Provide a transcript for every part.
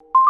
you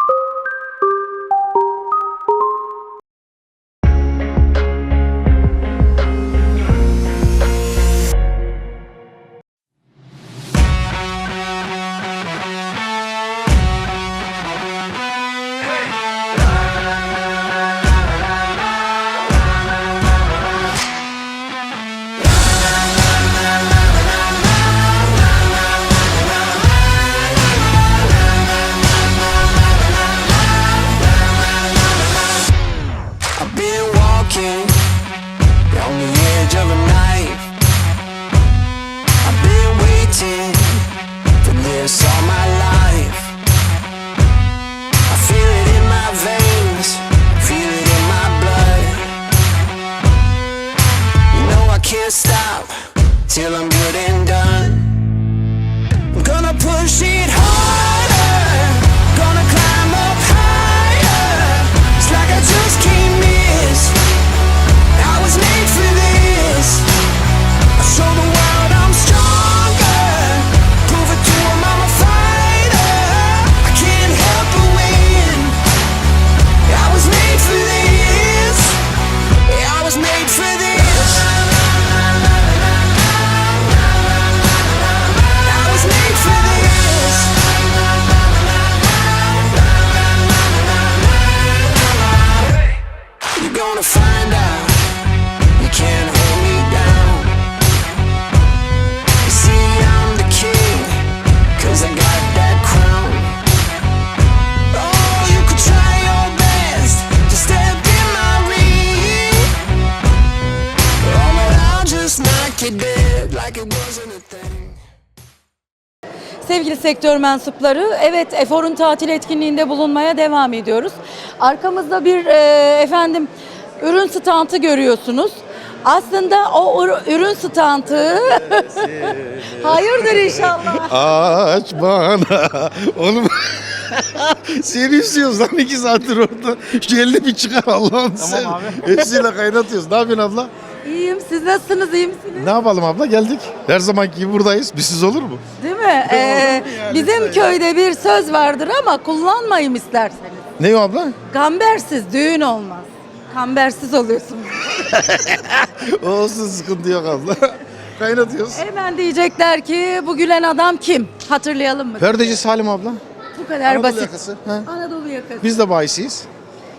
Sevgili sektör mensupları, evet Efor'un tatil etkinliğinde bulunmaya devam ediyoruz. Arkamızda bir e, efendim ürün standı görüyorsunuz. Aslında o ür- ürün standı hayırdır inşallah. Aç bana. Oğlum seni istiyoruz lan iki saattir orada. Şu elini bir çıkar Allah'ım sen. Hepsiyle kaynatıyoruz. Ne yapıyorsun abla? İyiyim, siz nasılsınız, iyi misiniz? Ne yapalım abla geldik. Her zamanki gibi buradayız. Bizsiz olur mu? Değil mi? Ee, bizim köyde bir söz vardır ama kullanmayın isterseniz. Ne o abla? Gambersiz düğün olmaz. Kambersiz oluyorsunuz. Olsun sıkıntı yok abla. Kaynatıyoruz. Hemen diyecekler ki bu gülen adam kim? Hatırlayalım mı? Perdeci Salim abla. Bu kadar Anadolu basit. yakası. Ha. Anadolu yakası. Biz de bahisiyiz.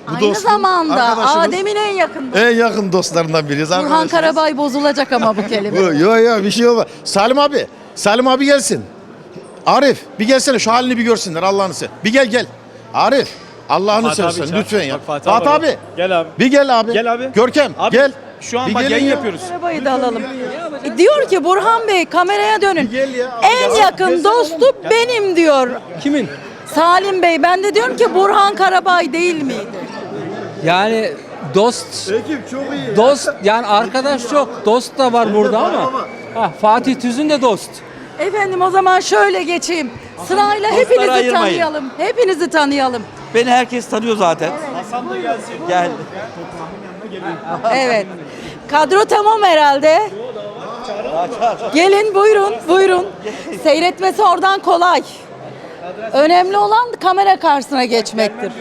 Bu Aynı dostum, zamanda arkadaşımız. Adem'in en yakın. En yakın dostlarından biriyiz. Burhan arkadaşımız. Karabay bozulacak ama bu kelime. Bu- Yo yo bir şey olmaz. Salim abi. Salim abi gelsin. Arif bir gelsene şu halini bir görsünler Allah'ını seversen. Bir gel gel. Arif Allah'ını Fatih abi seversen çağır. lütfen ya. Bak Fatih Fatih, abi abi. Gel abi. Bir gel abi. Gel abi. Görkem Abi, gel. Şu an Bir bak gelin yayın ya. yapıyoruz. Karabay'ı da alalım. E, Diyor ki Burhan Bey kameraya dönün. gel ya. En yakın dostu benim diyor. Kimin? Salim Bey ben de diyorum ki Burhan Karabay değil miydi? Yani dost, Ekip çok iyi. dost yani arkadaş çok. Dost da var burada ama. Ha, Fatih Tüzün de dost. Efendim o zaman şöyle geçeyim. Sırayla hepinizi ayırmayın. tanıyalım. Hepinizi tanıyalım. Beni herkes tanıyor zaten. Gel. Evet. Kadro tamam herhalde. Gelin buyurun, buyurun. Seyretmesi oradan kolay. Önemli olan kamera karşısına geçmektir.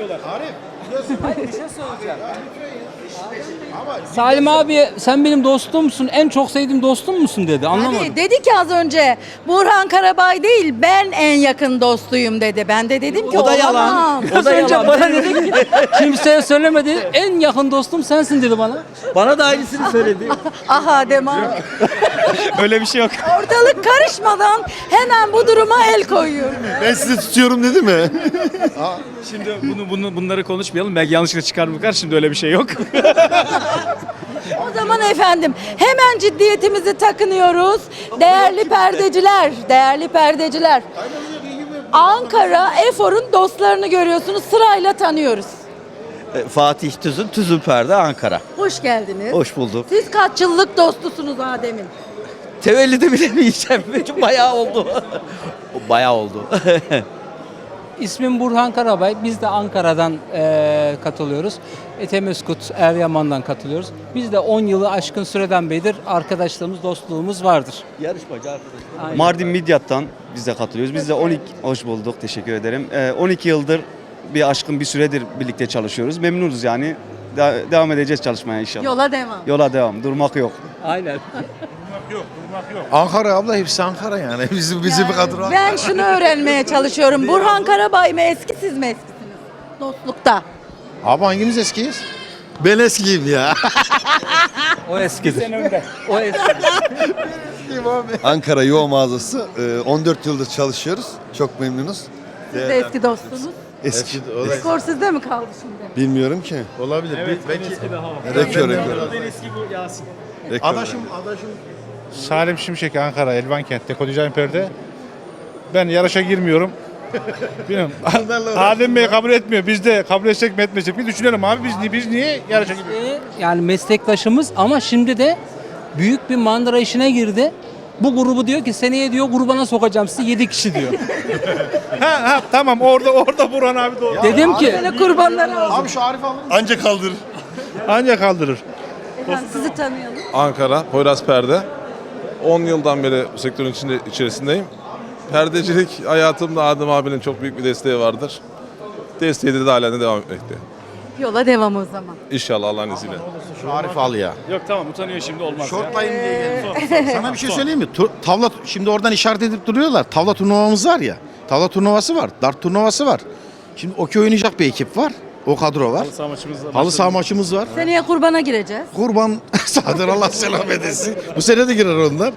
Salim abi sen benim dostumsun, en çok sevdiğim dostum musun dedi. Anlamadım. Abi dedi ki az önce Burhan Karabay değil ben en yakın dostuyum dedi. Ben de dedim ki O da yalan. olamam. O da Önce yalan. bana dedi ki kimseye söylemedi. En yakın dostum sensin dedi bana. Bana da aynısını söyledi. Aha Dema. Öyle bir şey yok. Ortalık karışmadan hemen bu duruma el koyuyorum. Ben sizi tutuyorum dedi mi? Şimdi bunu, bunu bunları konuşmayalım. Belki yanlışlıkla çıkar bakar. Şimdi öyle bir şey yok. O zaman efendim hemen ciddiyetimizi takınıyoruz. Değerli perdeciler, değerli perdeciler. Ankara Efor'un dostlarını görüyorsunuz. Sırayla tanıyoruz. E, Fatih Tüzün, Tüzün Perde, Ankara. Hoş geldiniz. Hoş bulduk. Siz kaç yıllık dostusunuz Adem'in? Tevellidi bilemeyeceğim. Bayağı oldu. Bayağı oldu. İsmim Burhan Karabay. Biz de Ankara'dan eee, katılıyoruz. Etemeskut, Eryaman'dan katılıyoruz. Biz de 10 yılı aşkın süreden beridir arkadaşlığımız, dostluğumuz vardır. Yarışmacı arkadaşlar. Aynen. Mardin Midyat'tan biz de katılıyoruz. Biz de 12 hoş bulduk. Teşekkür ederim. Ee, 12 yıldır bir aşkın bir süredir birlikte çalışıyoruz. Memnunuz yani. De- devam edeceğiz çalışmaya inşallah. Yola devam. Yola devam. Durmak yok. Aynen. Ankara abla hepsi Ankara yani. Bizim bizim Yani kadro. ben şunu öğrenmeye çalışıyorum. Burhan Karabay mı eski siz mi eskisiniz? Dostlukta. Abi hangimiz eskiyiz? Ben eskiyim ya. O eskidir. O eski. Ankara Yuva Mağazası. e, 14 yıldır çalışıyoruz. Çok memnunuz. Siz de eski dostunuz. Eski. Skor sizde mi kaldı şimdi? Bilmiyorum ki. Olabilir. belki Rekör rekör. En eski bu Yasin. Adaşım adaşım Salim Şimşek Ankara Elvan Kent Deko Dizayn Perde. Ben yarışa girmiyorum. Bilmiyorum. Adem Bey kabul etmiyor. Biz de kabul etsek mi etmesek mi düşünelim abi biz, ni- biz niye yarışa gidiyoruz? Yani meslektaşımız ama şimdi de büyük bir mandıra işine girdi. Bu grubu diyor ki seneye diyor grubana sokacağım sizi 7 kişi diyor. Ha, ha tamam orada orada Burhan abi doğru. Dedim ki Seni kurbanları. Abi şu Arif alır mısın? Anca kaldırır. Ancak kaldırır. Efendim, sizi tanıyalım. Ankara, Poyraz Perde. 10 yıldan beri bu sektörün içinde, içerisindeyim. Perdecilik hayatımda Adem abinin çok büyük bir desteği vardır. Desteği de halen de devam etmekte. Yola devam o zaman. İnşallah Allah'ın izniyle. Şu Arif al ya. Yok tamam utanıyor şimdi olmaz ya. Shortline diye geldi. Sana bir şey söyleyeyim mi? Tu- tavla şimdi oradan işaret edip duruyorlar. Tavla turnuvamız var ya. Tavla turnuvası var. Dart turnuvası var. Şimdi okey oynayacak bir ekip var. O kadro var. Halı saha maçımız da Halı saha maçımız var. Seneye kurbana gireceğiz. Kurban Sadır Allah selamet etsin. Bu sene de girer onlar.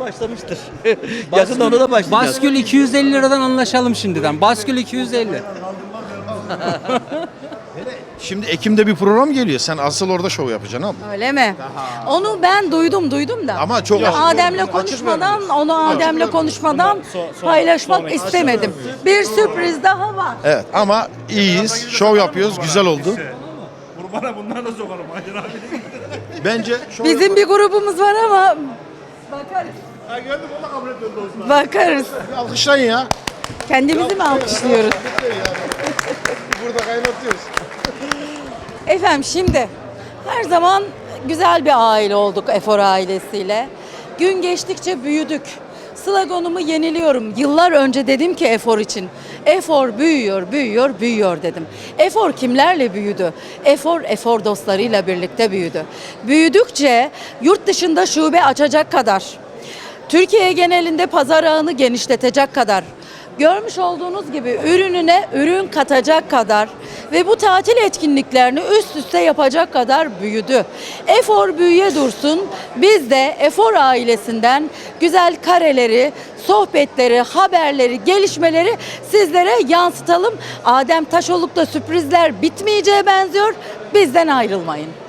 Başlamıştır. Yakında ona da başlayacağız. baskül 250 liradan anlaşalım şimdiden. Baskül 250. Şimdi Ekim'de bir program geliyor. Sen asıl orada şov yapacaksın abi. Öyle mi? Onu ben duydum duydum da. Ama çok Adem'le konuşmadan, onu Adem'le konuşmadan paylaşmak istemedim. Bir sürpriz daha var. Evet ama iyiyiz. Şov yapıyoruz. Güzel oldu. Kurbana bunlar da sokarım Haydar abi. Bence şov Bizim bir grubumuz var ama bakarız. Ha gördüm o da kabul ediyordu Osman. Bakarız. alkışlayın ya. Kendimizi mi alkışlıyoruz? Burada kaynatıyoruz. Efendim şimdi her zaman güzel bir aile olduk Efor ailesiyle. Gün geçtikçe büyüdük. Sloganımı yeniliyorum. Yıllar önce dedim ki Efor için. Efor büyüyor, büyüyor, büyüyor dedim. Efor kimlerle büyüdü? Efor, Efor dostlarıyla birlikte büyüdü. Büyüdükçe yurt dışında şube açacak kadar, Türkiye genelinde pazar ağını genişletecek kadar, görmüş olduğunuz gibi ürününe ürün katacak kadar ve bu tatil etkinliklerini üst üste yapacak kadar büyüdü. Efor büyüye dursun. Biz de Efor ailesinden güzel kareleri, sohbetleri, haberleri, gelişmeleri sizlere yansıtalım. Adem Taşoluk'ta sürprizler bitmeyeceğe benziyor. Bizden ayrılmayın.